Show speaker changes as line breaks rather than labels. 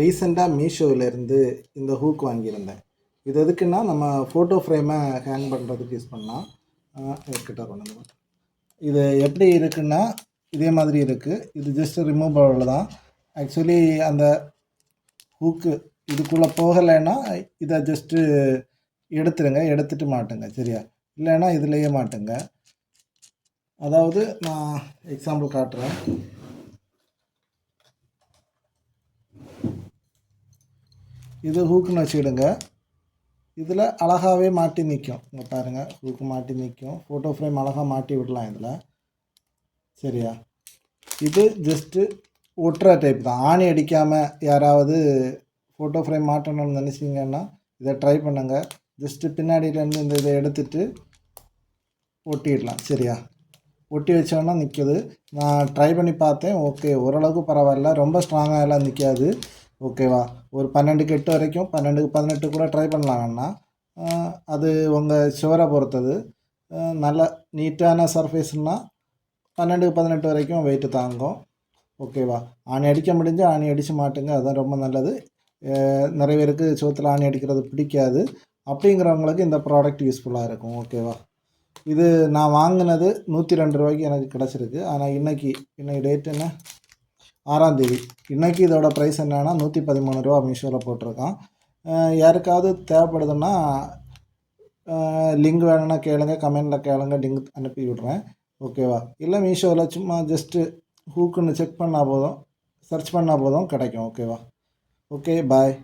ரீசெண்டாக மீஷோவிலேருந்து இந்த ஹூக் வாங்கியிருந்தேன். இது எதுக்குன்னா நம்ம ஃபோட்டோ ஃப்ரேமை ஹேங் பண்ணுறதுக்கு யூஸ் பண்ணலாம் கிட்ட கொண்டு வந்து இது எப்படி இருக்குன்னா இதே மாதிரி இருக்குது இது ஜஸ்ட் ரிமூவபிள் தான். ஆக்சுவலி அந்த ஹூக்கு இதுக்குள்ளே போகலைன்னா இதை ஜஸ்ட்டு எடுத்துருங்க. எடுத்துட்டு மாட்டுங்க சரியா? இல்லைன்னா இதுலேயே மாட்டுங்க. அதாவது நான் எக்ஸாம்பிள் காட்டுறேன். இது ஹூக்குன்னு வச்சுக்கிடுங்க. இதில் அழகாகவே மாட்டி நிற்கும் இங்கே பாருங்கள் ஹூக்கு மாட்டி நிற்கும் ஃபோட்டோ ஃப்ரேம் அழகாக மாட்டி விடலாம் இதில். சரியா? இது ஜஸ்ட்டு ஒட்டுற டைப் தான். ஆணி அடிக்காமல் யாராவது ஃபோட்டோ ஃப்ரேம் மாட்டணும்னு நினச்சிங்கன்னா இதை ட்ரை பண்ணுங்கள் ஜஸ்ட்டு பின்னாடியிலேருந்து இந்த இதை எடுத்துகிட்டு ஒட்டிடலாம். சரியா? ஒட்டி வச்சோன்னா நிற்கிது நான் ட்ரை பண்ணி பார்த்தேன். ஓகே ஓரளவுக்கு பரவாயில்ல. ரொம்ப ஸ்ட்ராங்காக எல்லாம் நிற்காது ஓகேவா? ஒரு பன்னெண்டுக்கு எட்டு வரைக்கும் பன்னெண்டுக்கு பதினெட்டு கூட ட்ரை பண்ணலாங்கண்ணா அது உங்கள் சுவரை பொறுத்தது. நல்ல நீட்டான சர்ஃபேஸ்னால் பன்னெண்டுக்கு பதினெட்டு வரைக்கும் வெயிட்டு தாங்கும். ஓகேவா? ஆணி அடிக்க முடிஞ்சு ஆணி அடித்து மாட்டுங்க அதுதான் ரொம்ப நல்லது. நிறைய பேருக்கு சுவத்தில் ஆணி அடிக்கிறது பிடிக்காது. அப்படிங்கிறவங்களுக்கு இந்த ப்ராடக்ட் யூஸ்ஃபுல்லாக இருக்கும் ஓகேவா? இது நான் வாங்கினது நூற்றி ரெண்டு ரூபாய்க்கு எனக்கு கிடச்சிருக்கு. ஆனால் இன்னைக்கு இன்றைக்கி டேட் என்ன? ஆறாம் தேதி. இன்றைக்கி இதோட ப்ரைஸ் என்னென்னா நூற்றி பதிமூணு ரூபா மீஷோவில் போட்டிருக்கான். யாருக்காவது தேவைப்படுதுன்னா லிங்க் வேணும்னா கேளுங்க கமெண்டில் கேளுங்க லிங்க் அனுப்பி விடுறேன். ஓகேவா இல்லை மீஷோவில் சும்மா ஜஸ்ட்டு ஹூக்குன்னு செக் பண்ணால் போதும் சர்ச் பண்ணால் போதும் கிடைக்கும். ஓகேவா ஓகே பாய்